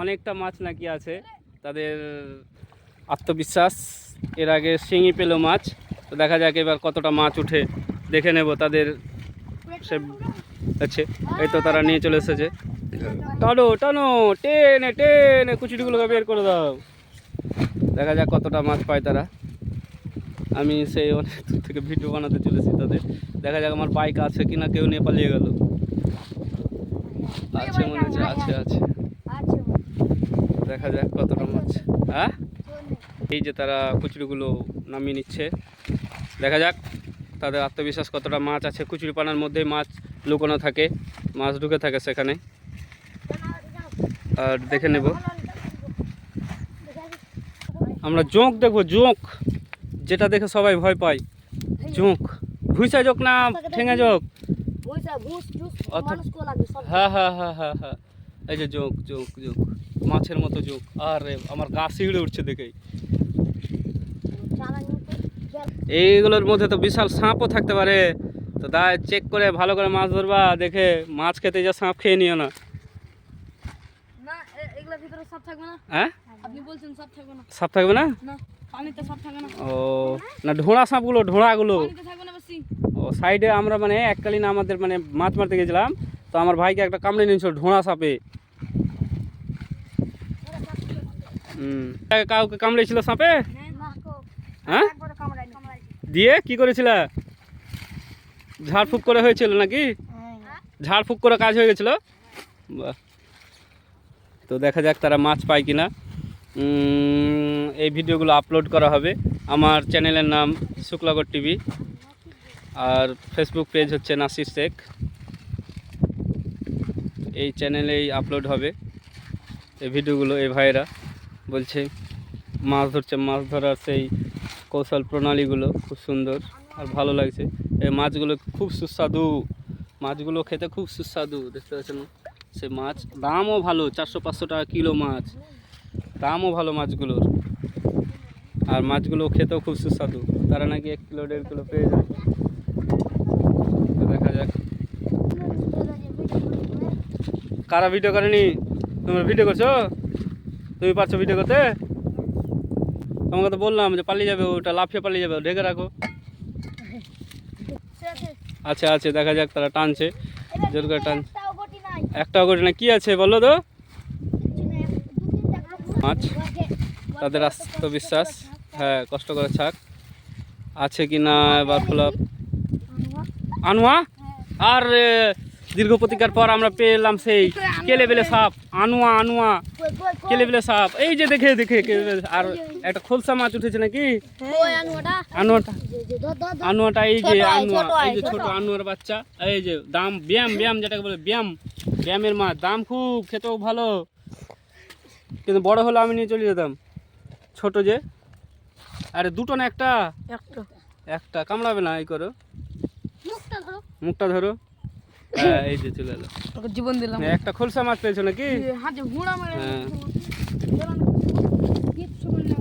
অনেকটা মাছ নাকি আছে, তাদের আত্মবিশ্বাস। এর আগে শিঙি পেল মাছ, তো দেখা যাক এবার কতটা মাছ উঠে, দেখে নেব তাদের সে আছে, এই তো তারা নিয়ে চলে এসেছে। টানো টানো, টেনে টেনে, কুচুরিগুলোকে বের করে দাও। দেখা যাক কতটা মাছ পায় তারা। আমি সেই অনেক দূর থেকে ভিডিও বানাতে চলেছি তাদের। দেখা যাক আমার বাইক আছে কিনা, কেউ নিয়ে পালিয়ে গেল। আছে মনে হচ্ছে, আছে আছে। দেখা যাক কতটা মাছ হ্যাঁ? এই যে তারা কুচুরিগুলো নামিয়ে নিচ্ছে। দেখা যাক তাদের আত্মবিশ্বাস কতটা। মাছ আছে কুচুরি পানার মধ্যে মাছ লুকোনো থাকে মাছ ঢুকে থাকে সেখানে। আর দেখে নেব। আমরা জোঁক দেখব জোঁক। যেটা দেখে সবাই ভয় পায়। জোঁক। ভুইসা জোঁক না ঠেঙে জোঁক হ্যাঁ হ্যাঁ হ্যাঁ হ্যাঁ হ্যাঁ। এই যে জোঁক জোঁক জোঁক। মাছের মতো জোঁক। আরে আমার গা শিউড়ে উঠছে দেখেই। এইগুলোর মধ্যে তো বিশাল সাপও থাকতে পারে। তো দা চেক করে ভালো করে মাছ ধরবা দেখে মাছ খেতে যা সাপ খেয়ে নিও না। সাপ থাকবে না। ও না ঢোড়া সাপগুলো ঢোড়াগুলো। ও সাইডে আমরা মানে এককালীন আমাদের মানে মাছ মারতে গেছিলাম। তো আমার ভাইকে একটা কামড়ে নিয়েছিল ঢোড়া সাপে। কাউকে কামড়েছিল সাপে? হ্যাঁ? দিয়ে কি করেছিল? ঝাড়ফুঁক করে হয়েছিল নাকি? ঝাড়ফুঁক করে কাজ হয়ে গেছিল? তো দেখা যাক তারা মাছ পায় কিনা। এই ভিডিওগুলো আপলোড করা হবে। আমার চ্যানেলের নাম শুক্লাগর টিভি। আর ফেসবুক পেজ হচ্ছে নাসির শেখ। এই চ্যানেলেই আপলোড হবে এই ভিডিওগুলো, এই ভাইয়েরা। বলছে, মাছ ধরছে, মাছ ধরার সেই কৌশল প্রণালীগুলো খুব সুন্দর আর ভালো লাগছে। এই মাছগুলো খুব সুস্বাদু, মাছগুলো খেতে খুব সুস্বাদু, দেখতে পাচ্ছেন? সে মাছ, দামও ভালো, চারশো পাঁচশো টাকা কিলো মাছ, দামও ভালো মাছগুলোর। আর মাছগুলো খেতেও খুব সুস্বাদু, তারা নাকি এক কিলো, দেড় কিলো পেয়ে যায়। দেখা যাক। কারা ভিডিও করেনি? তোমরা ভিডিও করছ? তুমি পারছ ভিডিও করতে? তোমাকে তো বললাম যে পালিয়ে যাবে ওটা লাফিয়ে পালিয়ে যাবে ঢেকে রাখো। আচ্ছা আছে দেখা যাক তারা টানছে। জোর করে টান। একটাও করে না কি আছে বলো তো? মাছ। তাদের আত্মবিশ্বাস হ্যাঁ কষ্ট করে ছাক। আছে কি না এবার খোলা আনোয়া। আর! এ, দীর্ঘ প্রতিকার পর আমরা পেলাম সেই কেলে বেলে সাপ আনুয়া আনুয়া কেলে বেলে সাপ। এই যে দেখে দেখে আর একটা খোলসা মাছ উঠেছে নাকি? আনুয়াটা। আনুয়াটা এই যে আনোয়া এই যে ছোট। আনুয়ার বাচ্চা। এই যে দাম ব্যায়াম ব্যায়াম যেটাকে বলে ব্যায়াম। ব্যায়ামের মাছ। দাম খুব খেতেও ভালো। কিন্তু বড় হলে আমি নিয়ে চলে যেতাম। ছোট যে। আরে দুটো না একটা? একটা। একটা। কামড়াবে না এই করো। মুখটা ধরো। এই যে চলে এলো। ওকে জীবন দিলাম। হ্যাঁ, একটা খোলসা মাছ পেয়েছ নাকি? হাতে হুড়া মারে হ্যাঁ। কিচ্ছু বলি না